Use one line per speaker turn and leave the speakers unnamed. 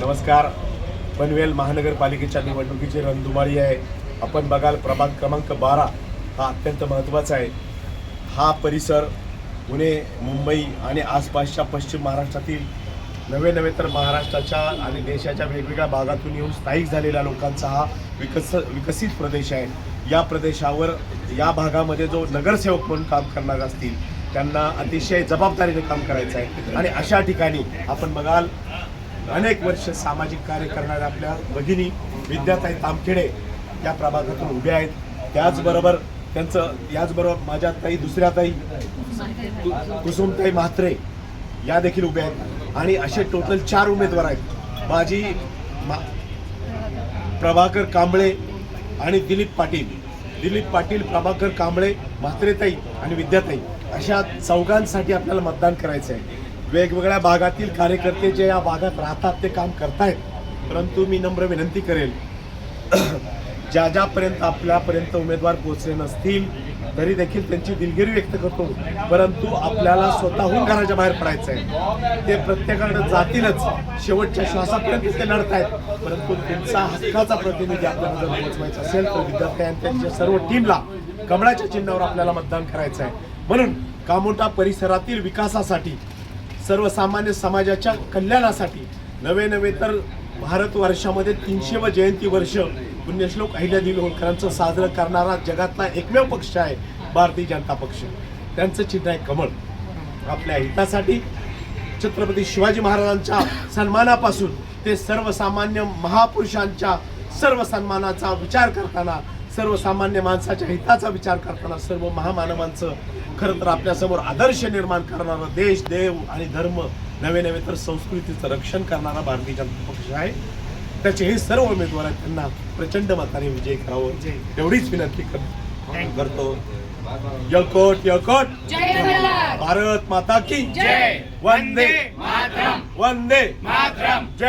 नमस्कार. पनवेल महानगरपालिकेच्या निवडणुकीची रणधुमाळी आहे. आपण बघाल प्रभाग क्रमांक बारा हा अत्यंत महत्त्वाचा आहे. हा परिसर पुणे मुंबई आणि आसपासच्या पश्चिम महाराष्ट्रातील नवे नवे तर महाराष्ट्राच्या आणि देशाच्या वेगवेगळ्या भागातून येऊन स्थायिक झालेल्या लोकांचा हा विकस विकसित प्रदेश आहे. या प्रदेशावर या भागामध्ये जो नगरसेवक म्हणून काम करणार असतील त्यांना अतिशय जबाबदारीने काम करायचं आहे. आणि अशा ठिकाणी आपण बघाल अनेक वर्ष सामाजिक कार्य करणाऱ्या आपल्या भगिनी विद्याताई तामखेडे या प्रभागातून उभ्या आहेत. त्याचबरोबर त्यांचं याचबरोबर माझ्या ताई दुसऱ्या ताई कु- कुसुमताई म्हात्रे या देखील उभ्या आहेत. आणि असे टोटल चार उमेदवार आहेत. माझी मा- प्रभाकर कांबळे आणि दिलीप पाटील. दिलीप पाटील प्रभाकर कांबळे म्हात्रेताई आणि विद्याताई अशा चौघांसाठी आपल्याला मतदान करायचं आहे वेगवेगळ्या भागातील कार्यकर्ते जे या भागात राहतात ते काम करतायत. परंतु मी नम्र विनंती करेल ज्या ज्यापर्यंत आपल्यापर्यंत उमेदवार पोहोचले नसतील तरी देखील त्यांची दिलगिरी व्यक्त करतो. परंतु आपल्याला स्वतःहून घराच्या बाहेर पडायचं आहे ते प्रत्येकाकडे जातीलच. शेवटच्या श्वासापर्यंत ते लढत आहेत परंतु त्यांचा हक्काचा प्रतिनिधी आपल्याला जर पोहोचवायचा असेल तर विद्यार्थ्यांच्या त्यांच्या सर्व टीमला कमळाच्या चिन्हावर आपल्याला मतदान करायचं आहे म्हणून कामोटा परिसरातील विकासासाठी सर्वसामान्य समाजाच्या कल्याणासाठी. नवे नवे तर भारत वर्षामध्ये तीनशे व जयंती वर्ष पुण्यश्लोक अहिल्यादेवी होळकरांचं साजरं करणारा जगातला एकमेव पक्ष आहे भारतीय जनता पक्ष. त्यांचं चिन्ह आहे कमळ. आपल्या हितासाठी छत्रपती शिवाजी महाराजांच्या सन्मानापासून ते सर्वसामान्य महापुरुषांच्या सर्व सन्मानाचा विचार करताना सर्वसामान्य माणसाच्या हिताचा विचार करताना सर्व महामानवांचं खरं तर आपल्यासमोर आदर्श निर्माण करणारा देश देव आणि धर्म नवे नवे तर संस्कृतीचं रक्षण करणारा भारतीय जनता पक्ष आहे. त्याचे हे सर्व उमेदवार आहेत. त्यांना प्रचंड मताने विजय करावं. एवढीच विनंती कर- करतो.
जय मल्हार
भारत माता की
जय
वंदे.
मातरम.
वंदे.
मातरम.
जय